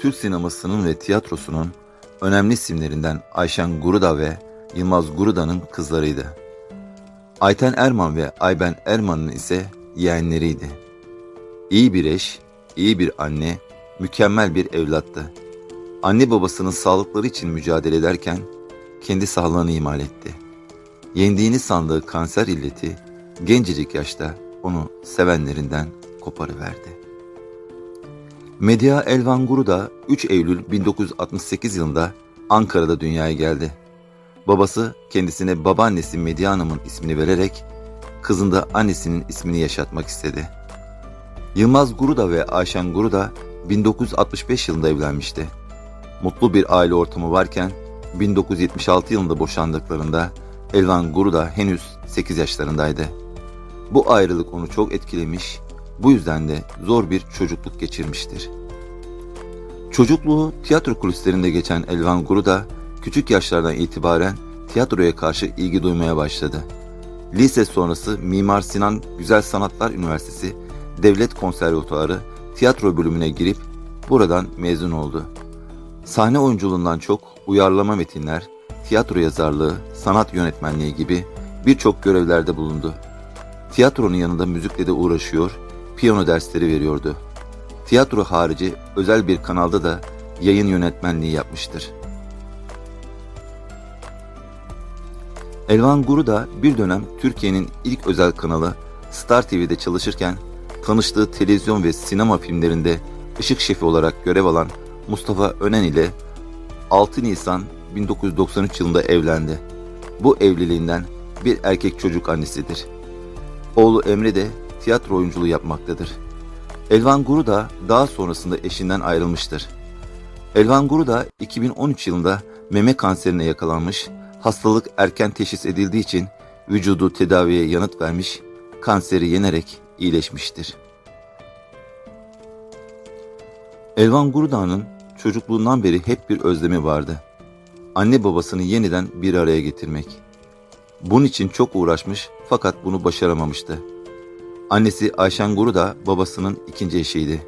Türk sinemasının ve tiyatrosunun önemli isimlerinden Ayşen Guruda ve Yılmaz Guruda'nın kızlarıydı. Ayten Erman ve Ayben Erman'ın ise yeğenleriydi. İyi bir eş, iyi bir anne, mükemmel bir evlattı. Anne babasının sağlıkları için mücadele ederken kendi sağlığını ihmal etti. Yendiğini sandığı kanser illeti gencecik yaşta onu sevenlerinden koparıverdi. Medya Elvan Guru da 3 Eylül 1968 yılında Ankara'da dünyaya geldi. Babası kendisine babaannesi Medya Hanım'ın ismini vererek kızında annesinin ismini yaşatmak istedi. Yılmaz Guru da ve Ayşen Guru da 1965 yılında evlenmişti. Mutlu bir aile ortamı varken 1976 yılında boşandıklarında Elvan Guru da henüz 8 yaşlarındaydı. Bu ayrılık onu çok etkilemiş, bu yüzden de zor bir çocukluk geçirmiştir. Çocukluğu tiyatro kulislerinde geçen Elvan Guru da küçük yaşlardan itibaren tiyatroya karşı ilgi duymaya başladı. Lise sonrası Mimar Sinan Güzel Sanatlar Üniversitesi Devlet Konservatuarı tiyatro bölümüne girip buradan mezun oldu. Sahne oyunculuğundan çok uyarlama metinler, tiyatro yazarlığı, sanat yönetmenliği gibi birçok görevlerde bulundu. Tiyatronun yanında müzikle de uğraşıyor, piyano dersleri veriyordu. Tiyatro harici özel bir kanalda da yayın yönetmenliği yapmıştır. Elvan Guru da bir dönem Türkiye'nin ilk özel kanalı Star TV'de çalışırken tanıştığı televizyon ve sinema filmlerinde ışık şefi olarak görev alan Mustafa Önen ile 6 Nisan 1993 yılında evlendi. Bu evliliğinden bir erkek çocuk annesidir. Oğlu Emre de tiyatro oyunculuğu yapmaktadır. Elvan Guru da daha sonrasında eşinden ayrılmıştır. Elvan Guru da 2013 yılında meme kanserine yakalanmış, hastalık erken teşhis edildiği için vücudu tedaviye yanıt vermiş, kanseri yenerek iyileşmiştir. Elvan Gurudağ'ın çocukluğundan beri hep bir özlemi vardı. Anne babasını yeniden bir araya getirmek. Bunun için çok uğraşmış fakat bunu başaramamıştı. Annesi Ayşen Guru da babasının ikinci eşiydi.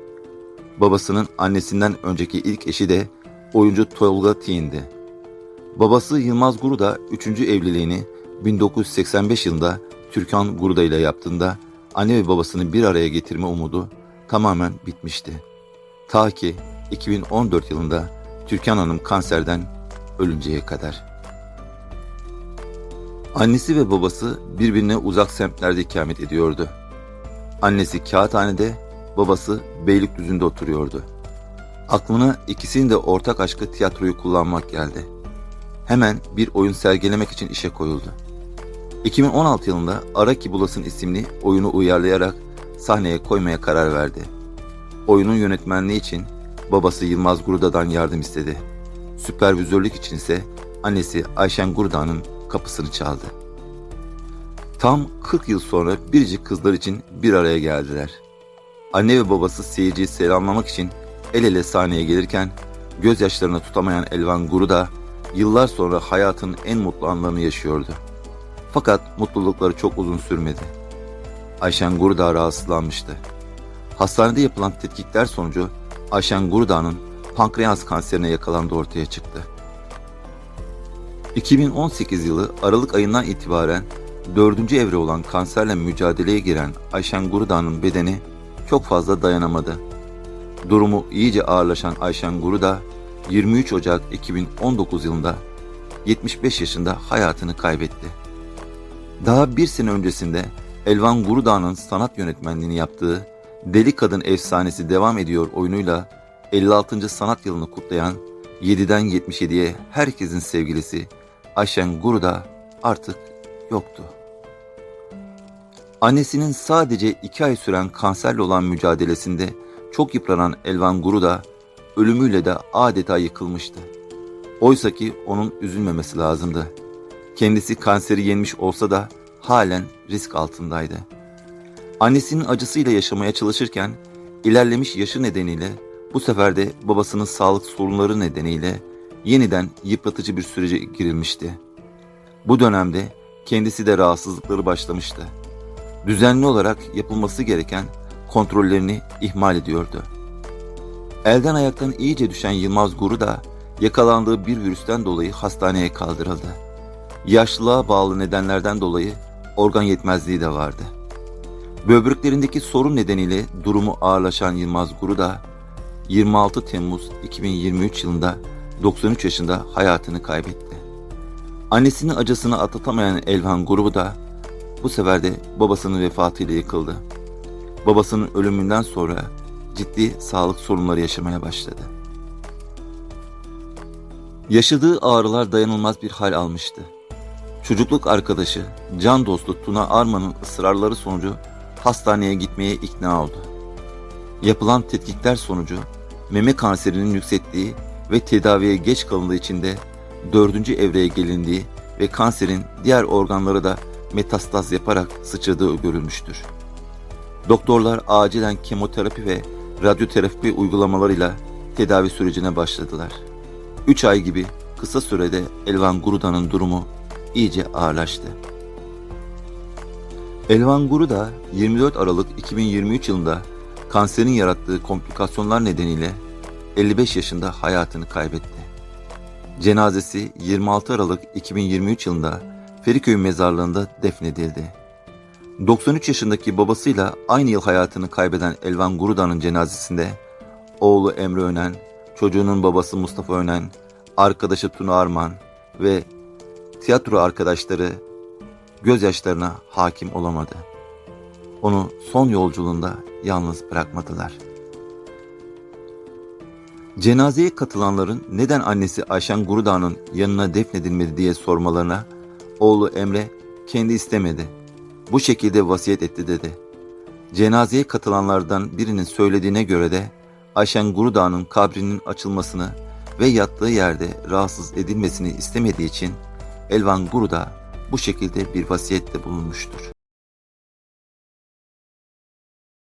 Babasının annesinden önceki ilk eşi de oyuncu Tolga Tiğin'di. Babası Yılmaz Guru da üçüncü evliliğini 1985 yılında Türkan Guruda ile yaptığında anne ve babasını bir araya getirme umudu tamamen bitmişti. Ta ki 2014 yılında Türkan Hanım kanserden ölünceye kadar. Annesi ve babası birbirine uzak semtlerde ikamet ediyordu. Annesi Kağıthane'de, babası Beylikdüzü'nde oturuyordu. Aklına ikisinin de ortak aşkı tiyatroyu kullanmak geldi. Hemen bir oyun sergilemek için işe koyuldu. 2016 yılında Ara Ki Bulasın isimli oyunu uyarlayarak sahneye koymaya karar verdi. Oyunun yönetmenliği için babası Yılmaz Gurda'dan yardım istedi. Süpervizörlük için ise annesi Ayşen Gurda'nın kapısını çaldı. Tam 40 yıl sonra biricik kızlar için bir araya geldiler. Anne ve babası seyirciyi selamlamak için el ele sahneye gelirken gözyaşlarını tutamayan Elvan Guru da yıllar sonra hayatın en mutlu anlarını yaşıyordu. Fakat mutlulukları çok uzun sürmedi. Ayşen Gurdağ rahatsızlanmıştı. Hastanede yapılan tetkikler sonucu Ayşen Gurdağ'ın pankreas kanserine yakalandığı ortaya çıktı. 2018 yılı Aralık ayından itibaren dördüncü evre olan kanserle mücadeleye giren Ayşen Gurdağ'ın bedeni çok fazla dayanamadı. Durumu iyice ağırlaşan Ayşen Gurdağ 23 Ocak 2019 yılında 75 yaşında hayatını kaybetti. Daha bir sene öncesinde Elvan Gurudağ'ın sanat yönetmenliğini yaptığı Deli Kadın Efsanesi devam ediyor oyunuyla 56. sanat yılını kutlayan 7'den 77'ye herkesin sevgilisi Ayşen Guruda artık yoktu. Annesinin sadece iki ay süren kanserle olan mücadelesinde çok yıpranan Elvan Guruda ölümüyle de adeta yıkılmıştı. Oysa ki onun üzülmemesi lazımdı. Kendisi kanseri yenmiş olsa da halen risk altındaydı. Annesinin acısıyla yaşamaya çalışırken ilerlemiş yaşı nedeniyle bu sefer de babasının sağlık sorunları nedeniyle yeniden yıpratıcı bir sürece girilmişti. Bu dönemde kendisi de rahatsızlıkları başlamıştı. Düzenli olarak yapılması gereken kontrollerini ihmal ediyordu. Elden ayaktan iyice düşen Yılmaz Guru da yakalandığı bir virüsten dolayı hastaneye kaldırıldı. Yaşlılığa bağlı nedenlerden dolayı organ yetmezliği de vardı. Böbreklerindeki sorun nedeniyle durumu ağırlaşan Yılmaz Guru da 26 Temmuz 2023 yılında 93 yaşında hayatını kaybetti. Annesinin acısını atlatamayan Elvan Guru da bu sefer de babasının vefatıyla yıkıldı. Babasının ölümünden sonra ciddi sağlık sorunları yaşamaya başladı. Yaşadığı ağrılar dayanılmaz bir hal almıştı. Çocukluk arkadaşı, can dostu Tuna Arman'ın ısrarları sonucu hastaneye gitmeye ikna oldu. Yapılan tetkikler sonucu meme kanserinin yükselttiği ve tedaviye geç kalındığı için de dördüncü evreye gelindiği ve kanserin diğer organlara da metastaz yaparak sıçradığı görülmüştür. Doktorlar acilen kemoterapi ve radyoterapi uygulamalarıyla tedavi sürecine başladılar. 3 ay gibi kısa sürede Elvan Guruda'nın durumu iyice ağırlaştı. Elvan Guruda 24 Aralık 2023 yılında kanserin yarattığı komplikasyonlar nedeniyle 55 yaşında hayatını kaybetti. Cenazesi 26 Aralık 2023 yılında Feriköy mezarlığında defnedildi. 93 yaşındaki babasıyla aynı yıl hayatını kaybeden Elvan Guruda'nın cenazesinde oğlu Emre Önen, çocuğunun babası Mustafa Önen, arkadaşı Tuna Arman ve tiyatro arkadaşları gözyaşlarına hakim olamadı. Onu son yolculuğunda yalnız bırakmadılar. Cenazeye katılanların neden annesi Ayşen Gurudağ'ın yanına defnedilmedi diye sormalarına oğlu Emre kendi istemedi. Bu şekilde vasiyet etti dedi. Cenazeye katılanlardan birinin söylediğine göre de Ayşen Gurudağ'ın kabrinin açılmasını ve yattığı yerde rahatsız edilmesini istemediği için Elvan Gurudağ bu şekilde bir vasiyette bulunmuştur.